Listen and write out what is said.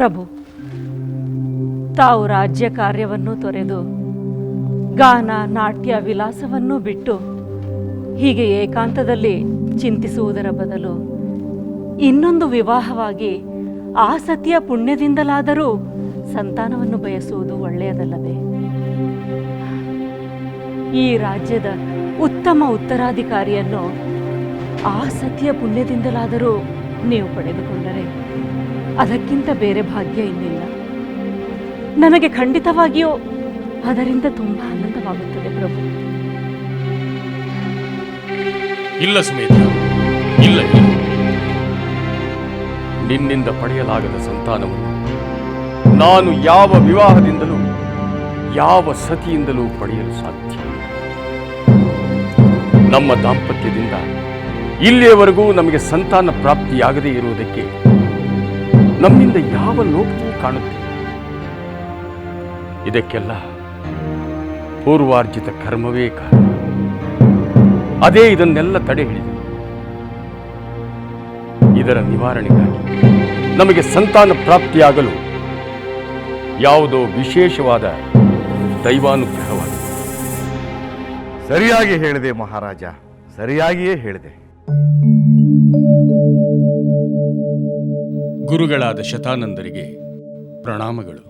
ಪ್ರಭು, ತಾವು ರಾಜ್ಯ ಕಾರ್ಯವನ್ನು ತೊರೆದು, ಗಾನ, ನಾಟ್ಯ, ವಿಲಾಸವನ್ನು ಬಿಟ್ಟು ಹೀಗೆ ಏಕಾಂತದಲ್ಲಿ ಚಿಂತಿಸುವುದರ ಬದಲು ಇನ್ನೊಂದು ವಿವಾಹವಾಗಿ ಆ ಸತಿಯ ಪುಣ್ಯದಿಂದಲಾದರೂ ಸಂತಾನವನ್ನು ಬಯಸುವುದು ಒಳ್ಳೆಯದಲ್ಲವೇ? ಈ ರಾಜ್ಯದ ಉತ್ತಮ ಉತ್ತರಾಧಿಕಾರಿಯನ್ನು ಆ ಸತಿಯ ಪುಣ್ಯದಿಂದಲಾದರೂ ನೀವು ಪಡೆದುಕೊಂಡರೆ ಅದಕ್ಕಿಂತ ಬೇರೆ ಭಾಗ್ಯ ಇನ್ನಿಲ್ಲ. ನನಗೆ ಖಂಡಿತವಾಗಿಯೂ ಅದರಿಂದ ತುಂಬಾ ಆನಂದವಾಗುತ್ತದೆ ಪ್ರಭು. ಇಲ್ಲ ಸುಮೇಧ. ಇಲ್ಲ ನಿನ್ನಿಂದ ಪಡೆಯಲಾಗದ ಸಂತಾನವನ್ನು ನಾನು ಯಾವ ವಿವಾಹದಿಂದಲೂ, ಯಾವ ಸತಿಯಿಂದಲೂ ಪಡೆಯಲು ಸಾಧ್ಯ. ನಮ್ಮ ದಾಂಪತ್ಯದಿಂದ ಇಲ್ಲಿಯವರೆಗೂ ನಮಗೆ ಸಂತಾನ ಪ್ರಾಪ್ತಿಯಾಗದೇ ಇರುವುದಕ್ಕೆ ನಮ್ಮಿಂದ ಯಾವ ಲೋಪವೂ ಕಾಣುತ್ತಿಲ್ಲ. ಇದಕ್ಕೆಲ್ಲ ಪೂರ್ವಾರ್ಜಿತ ಕರ್ಮವೇ ಕಾರಣ. ಅದೇ ಇದನ್ನೆಲ್ಲ ತಡೆ ಹಿಡಿದು ಇದರ ನಿವಾರಣೆಗಾಗಿ ನಮಗೆ ಸಂತಾನ ಪ್ರಾಪ್ತಿಯಾಗಲು ಯಾವುದೋ ವಿಶೇಷವಾದ ದೈವಾನುಗ್ರಹವಾಗಿದೆ. ಸರಿಯಾಗಿ ಹೇಳಿದೆ ಮಹಾರಾಜ, ಸರಿಯಾಗಿಯೇ ಹೇಳಿದೆ. ಗುರುಗಳಾದ ಶತಾನಂದರಿಗೆ ಪ್ರಣಾಮಗಳು.